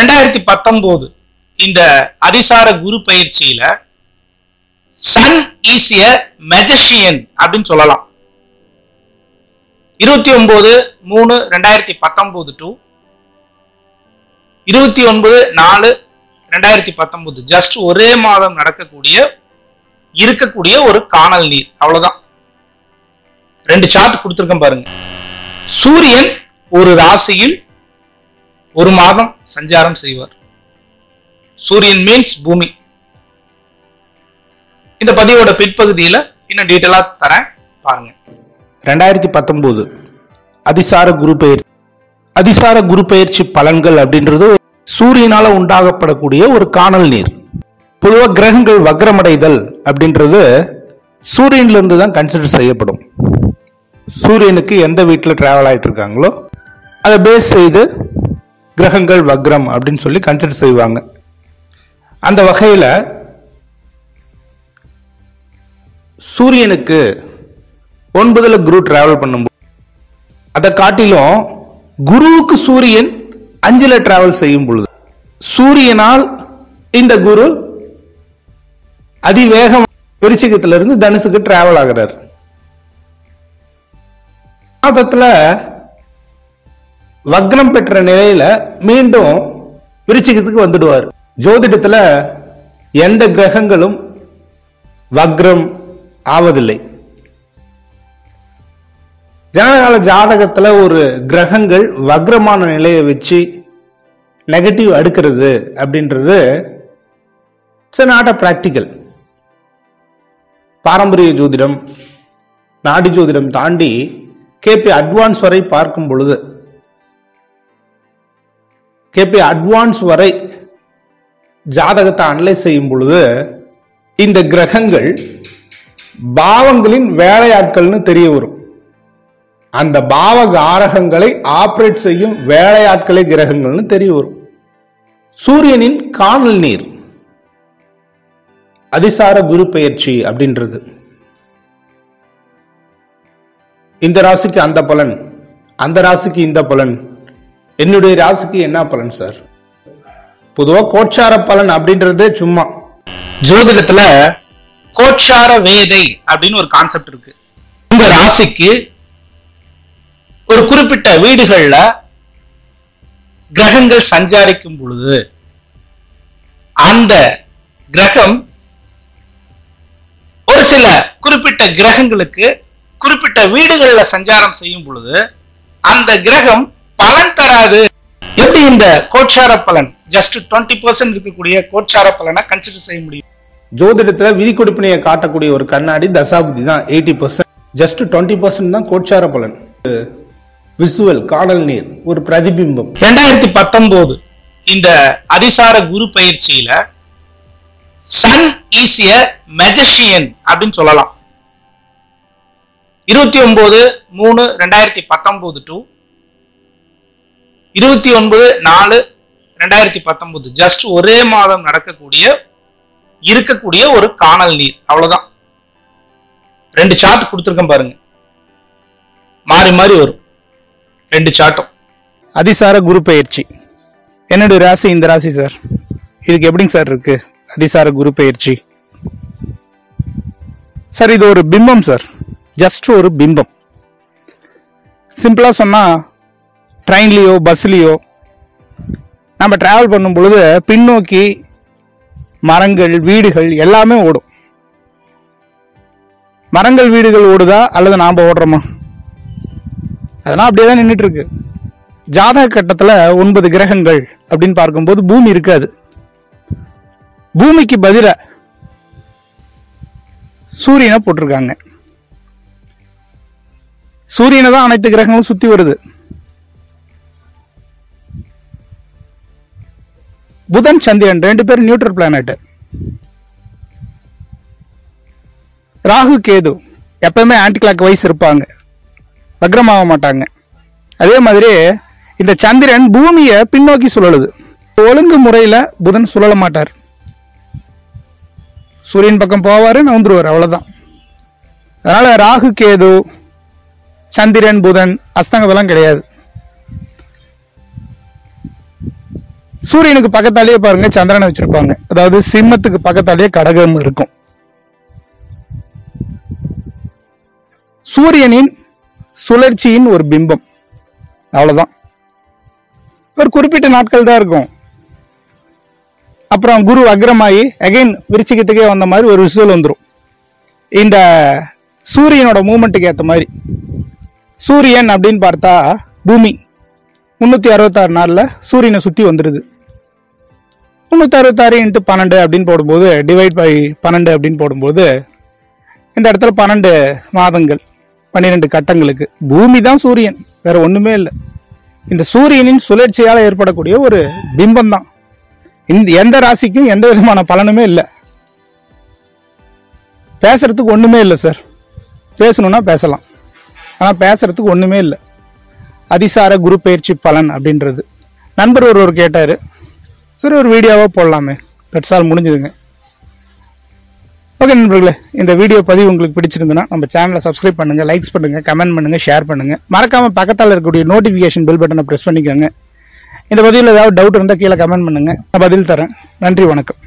ரெண்டாயிரத்தி பத்தொன்பது இந்த அதிசார குரு பயிற்சியில சன் இஸ் எ மெஜஷியன் அப்படின்னு சொல்லலாம். இருபத்தி ஒன்பது மூணு ரெண்டாயிரத்தி பத்தொன்பது டு இருபத்தி ஒன்பது நாலு ரெண்டாயிரத்தி பத்தொன்பது ஜஸ்ட் ஒரே மாதம் நடக்கக்கூடிய இருக்கக்கூடிய ஒரு காணல் நீர். அவ்வளவுதான். ரெண்டு சார்ட் கொடுத்துருக்கேன் பாருங்க. சூரியன் ஒரு ராசியில் ஒரு மாதம் சஞ்சாரம் செய்வார். சூரியன் மீன்ஸ் பூமி. இந்த பதிவோட பிற்பகுதியில இன்னும் டீட்டெயிலா தரேன். பாருங்க. ரெண்டாயிரத்தி பத்தொன்பது அதிசார குரு பெயர்ச்சி அதிசார குரு பெயர்ச்சி பலன்கள் அப்படின்றது சூரியனால உண்டாகப்படக்கூடிய ஒரு காணல் நீர். பொதுவாக கிரகங்கள் வக்ரமடைதல் அப்படின்றது சூரியன்ல இருந்து தான் கன்சிடர் செய்யப்படும். சூரியனுக்கு எந்த வீட்டில் டிராவல் ஆகிட்டு இருக்காங்களோ அதை பேஸ் செய்து கிரகங்கள் வக்ரம் அப்படின்னு சொல்லி கன்சிடர் செய்வாங்க. அந்த வகையில சூரியனுக்கு ஒன்பதுல குரு டிராவல் பண்ணும்போது அதை காட்டிலும் குருவுக்கு சூரியன் அஞ்சுல டிராவல் செய்யும் பொழுது சூரியனால் இந்த குரு அதிவேகம் விருச்சிகத்திலிருந்து தனுசுக்கு டிராவல் ஆகிறார். மாதத்துல வக்ரம் பெற்ற நிலையில மீண்டும் விருச்சிகத்துக்கு வந்துடுவார். ஜோதிடத்துல எந்த கிரகங்களும் வக்ரம் ஆவதில்லை. ஜனகால ஜாதகத்துல ஒரு கிரகங்கள் வக்ரமான நிலையை வச்சு நெகட்டிவ் அடுக்கிறது அப்படின்றது இட்ஸ் நாட் அ பிராக்டிக்கல் பாரம்பரிய ஜோதிடம் நாடி ஜோதிடம் தாண்டி கேபி அட்வான்ஸ் வரை பார்க்கும் பொழுது கேபி அட்வான்ஸ் வரை ஜாதகத்தை அனலைஸ் செய்யும் பொழுது இந்த கிரகங்கள் பாவங்களின் வேலையாட்கள்னு தெரிய வரும். அந்த பாவ காரகங்களை ஆப்ரேட் செய்யும் வேலையாட்களே கிரகங்கள்னு தெரிய வரும். சூரியனின் காணல் நீர் அதிசார குரு பெயர்ச்சி அப்படின்றது. இந்த ராசிக்கு அந்த பலன் அந்த ராசிக்கு இந்த பலன் என்னுடைய ராசிக்கு என்ன பலன் சார்? பொதுவா கோட்சார பலன் அப்படின்றது சும்மா. ஜோதிடத்துல கோட்சார வேதை அப்படின்னு ஒரு கான்செப்ட் இருக்கு. உங்க ராசிக்கு ஒரு குறிப்பிட்ட வீடுகள்ல கிரகங்கள் சஞ்சாரிக்கும் பொழுது அந்த கிரகம் ஒரு சில குறிப்பிட்ட கிரகங்களுக்கு குறிப்பிட்ட வீடுகளில் சஞ்சாரம் செய்யும் பொழுது அந்த கிரகம் பலன் தராது. எப்படி இந்த கோச்சார பலன்? ஜஸ்ட் டுவெண்ட்டி பர்சன்ட் இருக்கக்கூடிய கோச்சார பலனை கன்சிடர் செய்ய முடியும். ஜோதிடத்துல விதி கொடுப்பினையை காட்டக்கூடிய ஒரு கண்ணாடி தசாபுதி தான் eighty percent just twenty percent தான் கோச்சார பலன். விசுவல் காணல் நீர் ஒரு பிரதிபிம்பம். ரெண்டாயிரத்தி பத்தொன்பது இந்த அதிசார குரு பயிற்சியில சன் இஸ் எ மெஜஷியன் அப்படின்னு சொல்லலாம். இருபத்தி ஒன்பது மூணு ரெண்டாயிரத்தி பத்தொன்பது டு இருபத்தி ஒன்பது நாலு ரெண்டாயிரத்தி பத்தொன்பது. ஜஸ்ட் ஒரே மாதம் நடக்கக்கூடிய இருக்கக்கூடிய ஒரு காணல் நீர். அவ்வளவுதான். ரெண்டு சார்ட் கொடுத்துருக்கேன் பாருங்க. மாறி மாறி வரும். ரெண்டு சார்ட்டும் அதிசார குரு பயிற்சி என்னோட ராசி இந்த ராசி சார்? இதுக்கு எப்படிங்க சார் இருக்கு? அதிசார குரு பயிற்சி சார் இது ஒரு பிம்பம் சார். ஜஸ்ட் ஒரு பிம்பம். சிம்பிளா சொன்னா ட்ரெயின்லேயோ பஸ்லேயோ நம்ம ட்ராவல் பண்ணும் பொழுது பின்னோக்கி மரங்கள் வீடுகள் எல்லாமே ஓடும். மரங்கள் வீடுகள் ஓடுதா அல்லது நாம் ஓடுறோமா? அதெல்லாம் அப்படியே தான் நின்றுட்டு இருக்கு ஜாதக கட்டத்துல ஒன்பது கிரகங்கள் அப்படின்னு பார்க்கும்போது பூமி இருக்காது. பூமிக்கு பதில சூரியனை போட்டிருக்காங்க. சூரியனை தான் அனைத்து கிரகங்களும் சுற்றி வருது. புதன் சந்திரன் ரெண்டு பேரும் நியூட்ரல் பிளானட் ராகு கேது எப்பவுமே ஆன்டி கிளாக் வைஸ் இருப்பாங்க. வக்ரமாக மாட்டாங்க. அதே மாதிரி இந்த சந்திரன் பூமியை பின்னோக்கி சுழலுது. ஒழுங்கு முறையில் புதன் சுழல மாட்டார். சூரியன் பக்கம் போவார் நவுந்துருவார் அவ்வளோதான் அதனால் ராகு கேது சந்திரன் புதன் அஸ்தங்கதெல்லாம் கிடையாது. சூரியனுக்கு பக்கத்தாலேயே பாருங்க சந்திரனை வச்சிருப்பாங்க. அதாவது சிம்மத்துக்கு பக்கத்தாலேயே கடகம் இருக்கும். சூரியனின் சுழற்சியின் ஒரு பிம்பம். அவ்வளவுதான். ஒரு குறிப்பிட்ட நாட்கள் தான் இருக்கும். அப்புறம் குரு அக்ரமாயி அகைன் விருச்சிகத்துக்கே வந்த மாதிரி ஒரு விசுவல் வந்துடும் இந்த சூரியனோட மூமெண்ட்டுக்கு ஏற்ற மாதிரி. சூரியன் அப்படின்னு பார்த்தா பூமி. முந்நூற்றி அறுபத்தாறு நாளில் சூரியனை சுற்றி வந்துடுது முந்நூற்றி அறுபத்தாறு இன்ட்டு பன்னெண்டு அப்படின்னு போடும்போது டிவைட் பை பன்னெண்டு அப்படின்னு போடும்போது இந்த இடத்துல பன்னெண்டு மாதங்கள் பன்னிரெண்டு கட்டங்களுக்கு. பூமி தான் சூரியன் வேற ஒன்றுமே இல்லை. இந்த சூரியனின் சுழற்சியால் ஏற்படக்கூடிய ஒரு பிம்பம் தான். இந்த எந்த ராசிக்கும் எந்த விதமான பலனுமே இல்லை. பேசுறதுக்கு ஒண்ணுமே இல்லை சார் பேசணும்னா பேசலாம். ஆனால் பேசுறதுக்கு ஒண்ணுமே இல்லை. அதிசார குரு பயிற்சி பலன் அப்படின்றது. நண்பர் ஒருவர் கேட்டார் சரி ஒரு வீடியோவாக போடலாமே. பெட்ஸால் ஆல் முடிஞ்சுதுங்க. ஓகே நண்பர்களே இந்த வீடியோ பதிவு உங்களுக்கு பிடிச்சிருந்துன்னா நம்ம சேனலை சப்ஸ்கிரைப் பண்ணுங்க லைக்ஸ் பண்ணுங்கள் கமெண்ட் பண்ணுங்க ஷேர் பண்ணுங்கள் மறக்காமல் பக்கத்தில் இருக்கக்கூடிய நோட்டிஃபிகேஷன் பில் பட்டனை ப்ரெஸ் பண்ணிக்கோங்க. இந்த பதிவில் ஏதாவது டவுட் இருந்தால் கீழே கமெண்ட் பண்ணுங்கள் நான் பதில் தரேன். நன்றி வணக்கம்.